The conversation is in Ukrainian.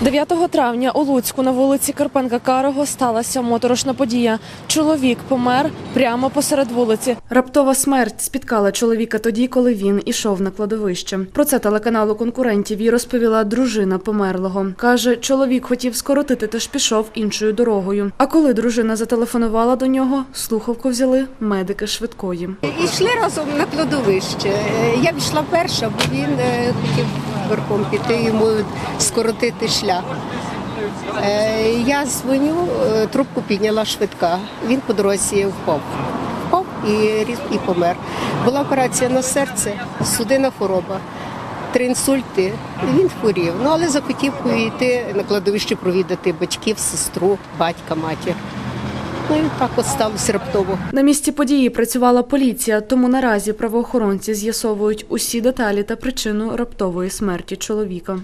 9 травня у Луцьку на вулиці Карпенка Карого сталася моторошна подія. Чоловік помер прямо посеред вулиці. Раптова смерть спіткала чоловіка тоді, коли він ішов на кладовище. Про це телеканалу конкурентів їй розповіла дружина померлого. каже, чоловік хотів скоротити, тож пішов іншою дорогою. А коли дружина зателефонувала до нього, слухавку взяли медики швидкої. І йшли разом на кладовище. Е, Я пішла перша, бо він е, хотів верхом піти, йому скоротити шлях. Е, Я дзвоню, е, трубку підняла швидка. Він по дорозі впав. Впав і, і помер. Була операція на серце, судинна хвороба. Три інсульти, він хворів. Ну але захотів йти на кладовище провідати батьків, сестру, батька, матір. Ну так от сталося раптово. На місці події працювала поліція, тому наразі правоохоронці з'ясовують усі деталі та причину раптової смерті чоловіка.